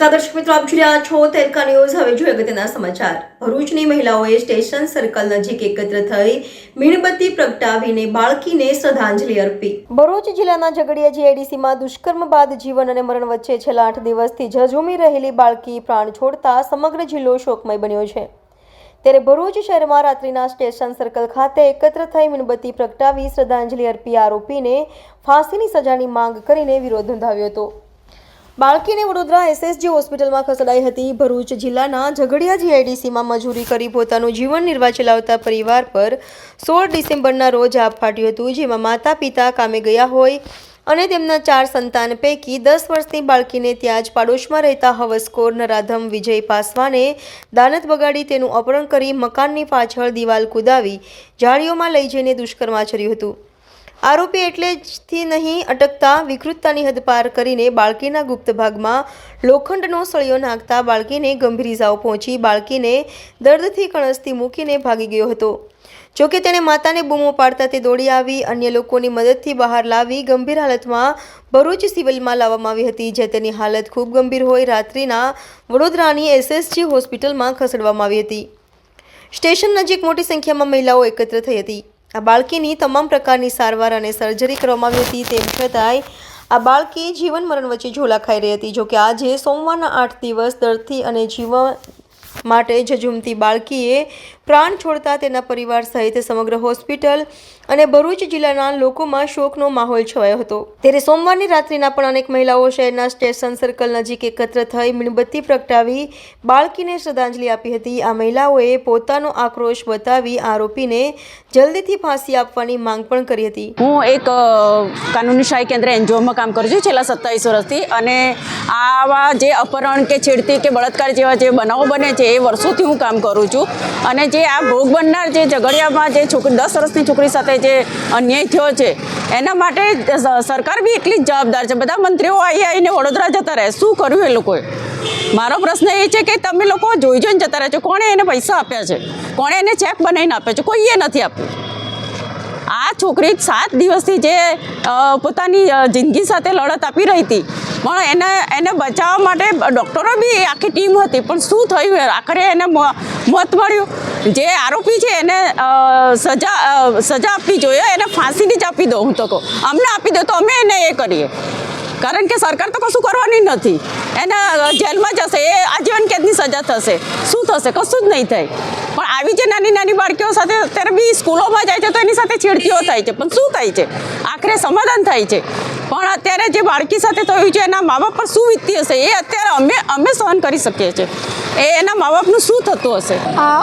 નમસ્કાર દર્શક મિત્રો, આપ જોઈ રહ્યા છો તેલકા ન્યૂઝ. હવે જોઈએ અગત્યના સમાચાર. ભરૂચની મહિલાઓએ સ્ટેશન સર્કલ નજીક એકત્ર થઈ મીણબત્તી પ્રગટાવીને બાળકીને શ્રદ્ધાંજલિ અર્પી. ભરૂચ જિલ્લાના ઝઘડિયા જીઆઈડીસીમાં દુષ્કર્મ બાદ જીવન અને મરણ વચ્ચે છેલ્લા આઠ દિવસથી ઝઝૂમી રહેલી બાળકી પ્રાણ છોડતા સમગ્ર જિલ્લો શોકમય બન્યો છે. ત્યારે ભરૂચ શહેરમાં રાત્રિના સ્ટેશન સર્કલ ખાતે એકત્ર થઈ મીણબત્તી પ્રગટાવી શ્રદ્ધાંજલિ અર્પી આરોપીને ફાંસીની સજાની માંગ કરીને વિરોધ નોંધાવ્યો હતો. બાળકીને વડોદરા એસએસજી હોસ્પિટલમાં ખસેડાઈ હતી. ભરૂચ જિલ્લાના ઝઘડિયા જીઆઈડીસીમાં મજૂરી કરી પોતાનું જીવન નિર્વાહ ચલાવતા પરિવાર પર સોળ ડિસેમ્બરના રોજ આપ ફાટ્યું હતું, જેમાં માતા પિતા કામે ગયા હોય અને તેમના ચાર સંતાન પૈકી દસ વર્ષની બાળકીને ત્યાં જ પાડોશમાં રહેતા હવસકોર નરાધમ વિજય પાસવાને દાનત બગાડી તેનું અપહરણ કરી મકાનની પાછળ દિવાલ કુદાવી જાળીઓમાં લઈ જઈને દુષ્કર્મ આચર્યું હતું. આરોપી એટલે જથી નહીં અટકતા વિકૃતતાની હદ પાર કરીને બાળકીના ગુપ્ત ભાગમાં લોખંડનો સળિયો નાખતા બાળકીને ગંભીર ઇજાઓ પહોંચી. બાળકીને દર્દથી કણસથી મૂકીને ભાગી ગયો હતો. જોકે તેણે માતાને બૂમો પાડતા તે દોડી આવી, અન્ય લોકોની મદદથી બહાર લાવી ગંભીર હાલતમાં ભરૂચ સિવિલમાં લાવવામાં આવી હતી જે તેની હાલત ખૂબ ગંભીર હોય. રાત્રિના વડોદરાની એસએસજી હોસ્પિટલમાં ખસેડવામાં આવી હતી. સ્ટેશન નજીક મોટી સંખ્યામાં મહિલાઓ એકત્ર થઈ હતી. આ બાળકીની તમામ પ્રકારની સારવાર અને સર્જરી કરવામાં આવી હતી તેમ છતાંય આ બાળકી જીવન મરણ વચ્ચે ઝોલા ખાઈ રહી હતી. જોકે આજે સોમવારના આઠ દિવસ દર્દી અને જીવન માટે ઝઝુમતી બાળકીએ પ્રાણ છોડતા તેના પરિવાર સહિત સમગ્ર હોસ્પિટલ અને ભરૂચ જિલ્લાના લોકોમાં શોકનો માહોલ છવાયો હતો. ત્યારે સોમવારની રાત્રિના પણ અનેક મહિલાઓ શહેરના સ્ટેશન સર્કલ નજીક એકત્ર થઈ મીણબત્તી પ્રગટાવી બાળકીને શ્રદ્ધાંજલિ આપી હતી. આ મહિલાઓએ પોતાનો આક્રોશ બતાવી આરોપીને જલ્દીથી ફાંસી આપવાની માંગ પણ કરી હતી. હું એક કાનૂની સહાય કેન્દ્ર એનજીઓમાં કામ કરું છું છેલ્લા સત્તાવીસ વર્ષથી અને આવા જે અપહરણ કે છેડતી કે બળાત્કાર જેવા જે બનાવો બને છે એ વર્ષોથી હું કામ કરું છું. અને જે આ ભોગ બનનાર જે ઝઘડિયામાં જે છોકરી, દસ વર્ષની છોકરી સાથે જે અન્યાય થયો છે, એના માટે સરકાર બી એટલી જ જવાબદાર છે. બધા મંત્રીઓ આવી આવીને વડોદરા જતા રહે. શું કર્યું એ લોકોએ? મારો પ્રશ્ન એ છે કે તમે લોકો જોઈ જોઈને જતા રહે છો. કોણે એને પૈસા આપ્યા છે? કોણે એને ચેક બનાવીને આપ્યા છે? કોઈએ નથી આપ્યું. આ છોકરી સાત દિવસથી જે પોતાની જિંદગી સાથે લડત આપી રહી હતી. પણ એને એને બચાવવા માટે ડૉક્ટરો બી આખી ટીમ હતી, પણ શું થયું? આખરે એને મોત મળ્યું. જે આરોપી છે એને સજા સજા આપવી જોઈએ, એને ફાંસીની જ આપી દો હું તો કહું. અમને આપી દો તો અમે એને એ કરીએ. કારણ કે સરકાર તો કશું કરવાની નથી. એને જેલમાં જશે, એ આજીવન કેદની સજા થશે. શું થશે? કશું જ નહીં થાય. પણ આવી જે નાની નાની બાળકીઓ સાથે અત્યારે બી સ્કૂલોમાં જાય છે તો એની સાથે છેડતીઓ થાય છે. પણ શું થાય છે? આખરે સમાધાન થાય છે. પણ અત્યારે જે બાળકી સાથે થયું છે, એના મા બાપ પર શું વીતતી હશે, એ અત્યારે અમે અમે સહન કરી શકીએ છીએ. એ એના મા બાપનું શું થતું હશે?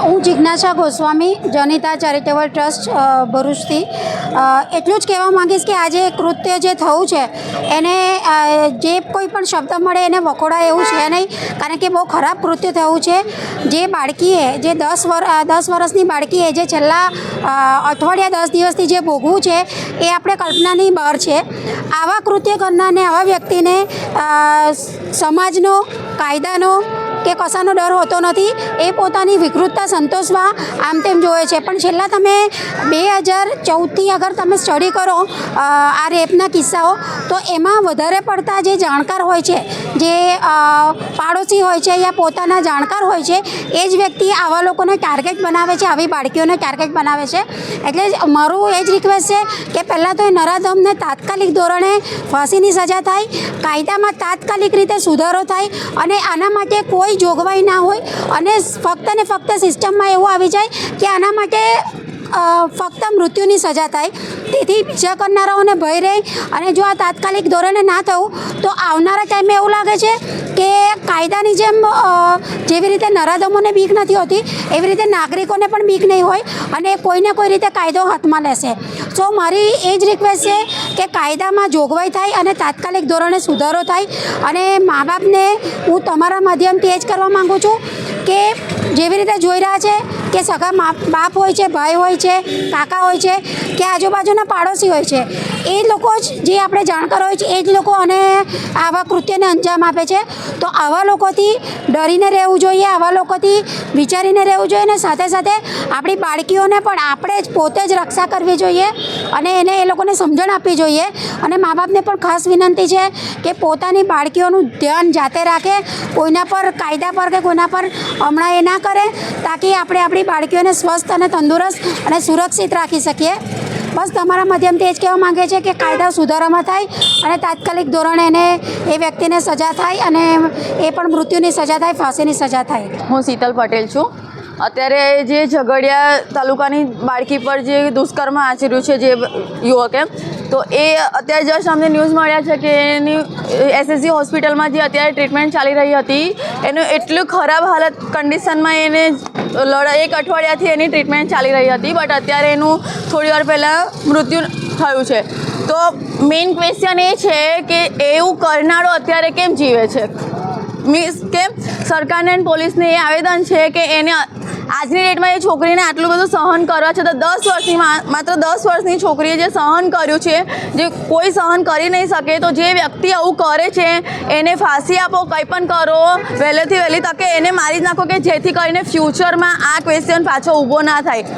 હું જિજ્ઞાસા ગોસ્વામી, જનિતા ચેરિટેબલ ટ્રસ્ટ ભરૂચથી. એટલું જ કહેવા માંગીશ કે આજે કૃત્ય જે થયું છે, એને જે કોઈ પણ શબ્દ મળે એને વખોડાય એવું છે નહીં, કારણ કે બહુ ખરાબ કૃત્ય થયું છે. જે બાળકીએ, જે દસ વર દસ વર્ષની બાળકીએ જે છેલ્લા અઠવાડિયા દસ દિવસથી જે ભોગવું છે, એ આપણે કલ્પનાની બહાર છે. આવા કૃત્ય કરનારને, આવા વ્યક્તિને સમાજનો, કાયદાનો કે કશાનો ડર હોતો નથી, એ પોતાની વિકૃતતા સંતોષવા આમ તેમ જોવે છે. પણ છેલ્લા તમે બે હજાર ચૌદથી અગર તમે સ્ટડી કરો આ રેપના કિસ્સાઓ, તો એમાં વધારે પડતા જે જાણકાર હોય છે, જે પાડોશી હોય છે યા પોતાના જાણકાર હોય છે, એ જ વ્યક્તિ આવા લોકોને ટાર્ગેટ બનાવે છે, આવી બાળકીઓને ટાર્ગેટ બનાવે છે. એટલે મારું એ જ રિક્વેસ્ટ છે કે પહેલાં તો એ નરાધમને તાત્કાલિક ધોરણે ફાંસીની સજા થાય, કાયદામાં તાત્કાલિક રીતે સુધારો થાય અને આના માટે કોઈ જોગવાઈ ના હોય અને ફક્ત ને ફક્ત સિસ્ટમમાં એવું આવી જાય કે આના માટે ફક્ત મૃત્યુની સજા થાય. તેથી બીજા કરનારાઓને ભય રહે અને જો આ તાત્કાલિક ધોરણે ના થવું, તો આવનારા ટાઈમે એવું લાગે છે કે કાયદાની જેમ જેવી રીતે નરાધમોને બીક નથી હોતી, એવી રીતે નાગરિકોને પણ બીક નહીં હોય અને કોઈને કોઈ રીતે કાયદો હાથમાં લેશે. સો મારી એ જ રિક્વેસ્ટ છે કે કાયદામાં જોગવાઈ થાય અને તાત્કાલિક ધોરણે સુધારો થાય. અને મા બાપને હું તમારા માધ્યમથી એ જ કરવા માગું છું કે જેવી રીતે જોઈ રહ્યા છે કે સગા બાપ હોય છે, ભાઈ હોય છે, કાકા હોય છે, કે આજુબાજુના પાડોશી હોય છે, એ લોકો જ જે આપણે જાણકાર હોય છે, એ જ લોકો અને આવા કૃત્યને અંજામ આપે છે. તો આવા લોકોથી ડરીને રહેવું જોઈએ, આવા લોકોથી વિચારીને રહેવું જોઈએ અને સાથે સાથે આપણી બાળકીઓને પણ આપણે જ પોતે જ રક્ષા કરવી જોઈએ અને એને એ લોકોને સમજણ આપવી જોઈએ. અને મા બાપને પણ ખાસ વિનંતી છે કે પોતાની બાળકીઓનું ધ્યાન જાતે રાખે, કોઈના પર કાયદા પર કે કોઈના પર હમણાં એ ના કરે, તાકી આપણે આપણી બાળકીઓને સ્વસ્થ અને તંદુરસ્ત અને સુરક્ષિત રાખી શકીએ. બસ તમારા માધ્યમથી એ જ કહેવા માંગે છે કે કાયદા સુધારામાં થાય અને તાત્કાલિક ધોરણે એને એ વ્યક્તિને સજા થાય અને એ પણ મૃત્યુની સજા થાય, ફાંસીની સજા થાય. હું શીતલ પટેલ છું. અત્યારે જે ઝઘડિયા તાલુકાની બાળકી પર જે દુષ્કર્મ આચર્યું છે જે યુવકે, તો એ અત્યારે જસ્ટ અમને ન્યૂઝ મળ્યા છે કે એની એસએસજી હોસ્પિટલમાં જે અત્યારે ટ્રીટમેન્ટ ચાલી રહી હતી, એનું એટલું ખરાબ હાલત કન્ડિશનમાં એને લડા, એક અઠવાડિયાથી એની ટ્રીટમેન્ટ ચાલી રહી હતી બટ અત્યારે એનું થોડી વાર પહેલાં મૃત્યુ થયું છે. તો મેઇન ક્વેશ્ચન એ છે કે એવું કરનારો અત્યારે કેમ જીવે છે? મીન્સ કે સરકારને પોલીસને એ આવેદન છે કે એને આજની ડેટમાં એ છોકરીને આટલું બધું સહન કરવા છે, તો દસ વર્ષની માત્ર દસ વર્ષની છોકરીએ જે સહન કર્યું છે, જે કોઈ સહન કરી નહીં શકે, તો જે વ્યક્તિ આવું કરે છે, એને ફાંસી આપો, કંઈ પણ કરો, વહેલેથી વહેલી તકે એને મારી જ નાખો કે જેથી કરીને ફ્યુચરમાં આ ક્વેશ્ચન પાછો ઊભો ના થાય.